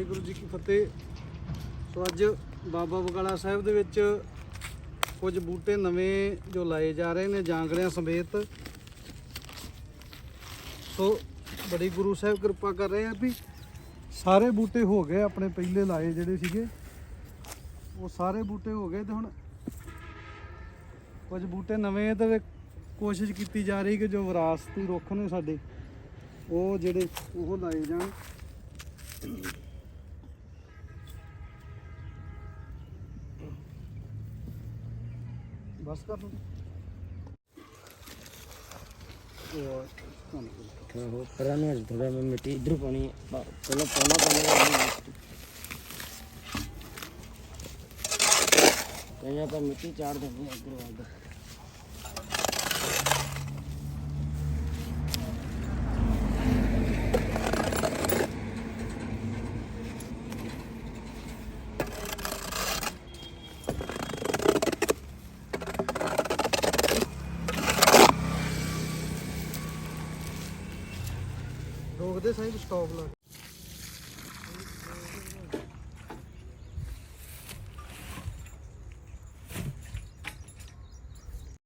ਵਾਹਿਗੁਰੂ ਜੀ ਕੀ ਫਤਿਹ। ਸੋ ਅੱਜ ਬਾਬਾ ਬਕਾਲਾ ਸਾਹਿਬ ਦੇ ਵਿੱਚ ਕੁਝ ਬੂਟੇ ਨਵੇਂ ਜੋ ਲਾਏ ਜਾ ਰਹੇ ਨੇ ਜਾਂਗੜਿਆਂ ਸਮੇਤ। ਸੋ ਬੜੀ ਗੁਰੂ ਸਾਹਿਬ ਕਿਰਪਾ ਕਰ ਰਹੇ ਆ ਵੀ ਸਾਰੇ ਬੂਟੇ ਹੋ ਗਏ ਆਪਣੇ ਪਹਿਲੇ ਲਾਏ ਜਿਹੜੇ ਸੀਗੇ। ਉਹ ਸਾਰੇ ਬੂਟੇ ਹੋ ਗਏ ਤੇ ਹੁਣ ਕੁਝ ਬੂਟੇ ਨਵੇਂ ਤੇ ਕੋਸ਼ਿਸ਼ ਕੀਤੀ ਜਾ ਰਹੀ ਕਿ ਜੋ ਵਿਰਾਸਤੀ ਰੁੱਖ ਨੇ ਸਾਡੇ, ਉਹ ਜਿਹੜੇ ਉਹ ਲਾਏ ਜਾਣ। ਬਸ ਉਹ ਪਰਾਨੇ ਅੱਜ ਮੈਂ ਮਿੱਟੀ ਇਧਰ ਪਾਣੀ ਪਹਿਲਾਂ ਪਾਣਾ ਪਾਣਾ ਕਈਆਂ ਤਾਂ ਮਿੱਟੀ ਚਾੜ ਦਿੰਦੇ ਇਧਰ ਵਾਦਰ ਰੋਕਦੇ ਸਾਹਿਬ ਸਟਾਪ ਲਾ